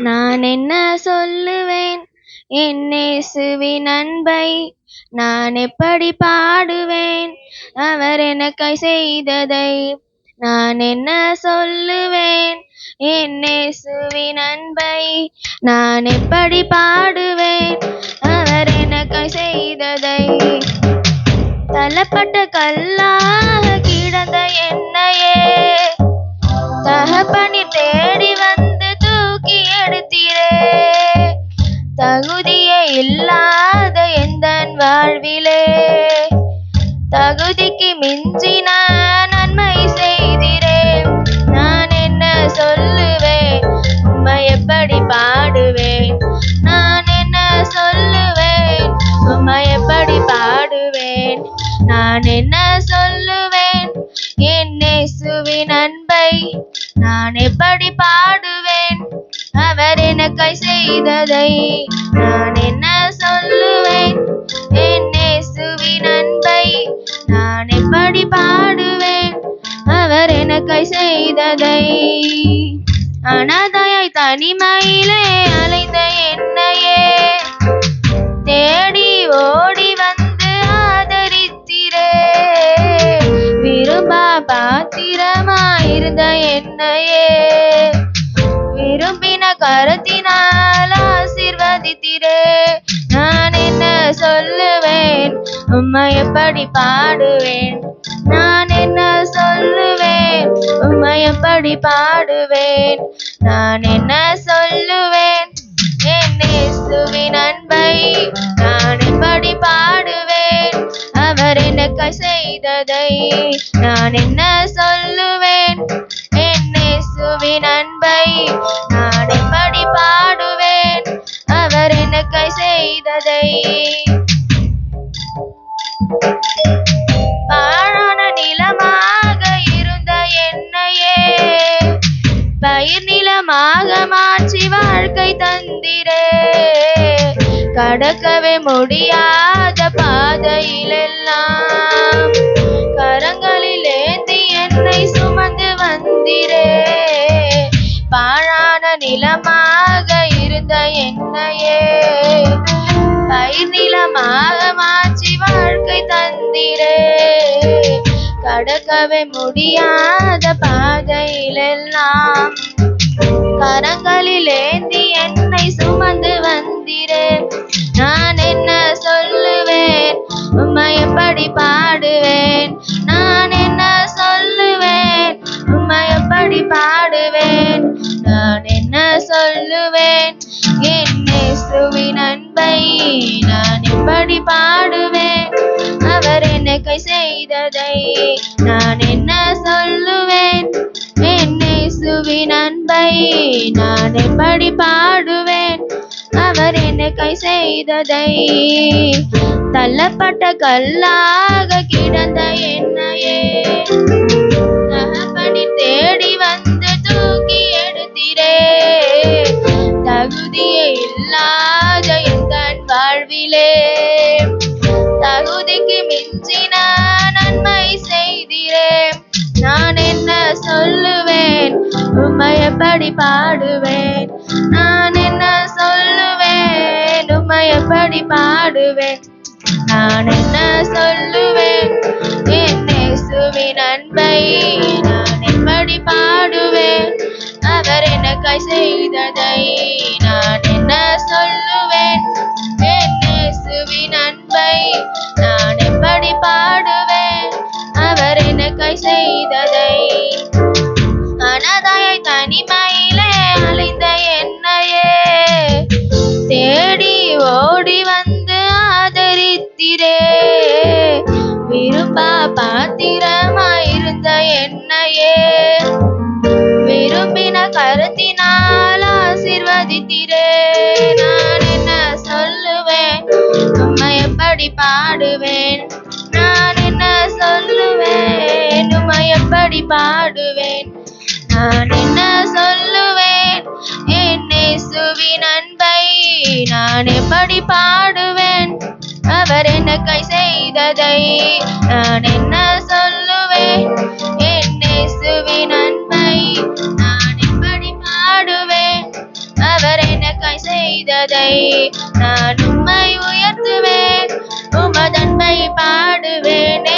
நான் என்ன சொல்லுவேன்? என் இயேசுவின் அன்பை நான் எப்படி பாடுவேன்? அவர் எனக்காய் செய்ததை நான் என்ன சொல்லுவேன்? என் இயேசுவின் அன்பை நான் எப்படி பாடுவேன்? அவர் எனக்காய் செய்ததை தள்ளப்பட்ட கல்லாக கிடந்த என்னையே தகுதிக்கு மிஞ்சின நன்மை செய்திரேன் நான் என்ன சொல்லுவேன்? உம்மை எப்படி பாடுவேன்? நான் என்ன சொல்லுவேன்? உம்மை எப்படி பாடுவேன்? நான் என்ன சொல்லுவேன்? என் இயேசுவின் அன்பை நான் எப்படி பாடுவேன்? அவர் எனக்காய் செய்ததை நான் என்ன சொல்லுவேன்? என் அப்படி பாடுவேன். அவர் எனக்கை செய்ததை. அனாதையாய் தனிமையிலே அலைந்த என்னையே. தேடி ஓடி வந்து ஆதரித்திரே. விரும்பா பாத்திரமாயிருந்த என்னையே. விரும்பின கருத்தினால் ஆசிர்வதித்திரே. நான் என்ன சொல்லுவேன் உம்மை எப்படி பாடுவேன்? நான் என்ன சொல்லுவேன்? உம்மை எப்படி பாடுவேன்? நான் என்ன சொல்லுவேன்? என் இயேசுவின் அன்பை நான் எப்படி பாடுவேன்? அவர் எனக்கு செய்ததை நான் என்ன சொல்லுவேன்? என் இயேசுவின் அன்பை நான் எப்படி பாடுவேன்? அவர் எனக்கு செய்ததை கடக்கவே முடியாத பாதையிலெல்லாம். கரங்களில் ஏந்தி என்னை சுமந்து வந்திரே. பாழான நிலமாக இருந்த என்னையே. பயிர் நிலமாக மாற்றி வாழ்க்கை தந்திரே. கடக்கவே முடியாத பாதையிலெல்லாம். கரங்களில் ஏந்தி என்னை சுமந்து வந்திரே. சொல்லுவேன். என் இயேசுவின் அன்பை நான் எப்படி பாடுவேன். அவர் எனக்கு செய்ததை நான் என்ன சொல்லுவேன்? என் இயேசுவின் அன்பை நான் எப்படி பாடுவேன். அவர் எனக்கு செய்ததை தள்ளப்பட்ட கல்லாக கிடந்த என்னையே தகுதிக்கு மிஞ்சின நன்மை செய்திரே. நான் என்ன சொல்லுவேன்? உம்மை எப்படி பாடுவேன்? நான் என்ன சொல்லுவேன்? உம்மை எப்படி பாடுவேன்? நான் என்ன சொல்லுவேன்? என் இயேசுவின் நன்மை நான் எப்படி பாடுவேன்? அவர் எனக்காய் செய்ததை ஓடி வந்து ஆதரித்திரே. விரும்பா பாத்திரமாயிருந்த என்னையே. விரும்பின கருத்தினால் ஆசிர்வதித்திரே. நான் என்ன சொல்லுவேன்? உம்மை எப்படி பாடுவேன்? நான் என்ன சொல்லுவேன்? உம்மை எப்படி பாடுவேன்? நான் என்ன நான் எப்படி பாடுவேன். அவர் என்ன கை செய்ததை நான் என்ன சொல்லுவேன்? என் இயேசுவின் நன்மை நான் எப்படி பாடுவேன். அவர் என்ன கை செய்ததை நான் உம்மை உயர்த்துவேன். உமதன்மை பாடுவேன்.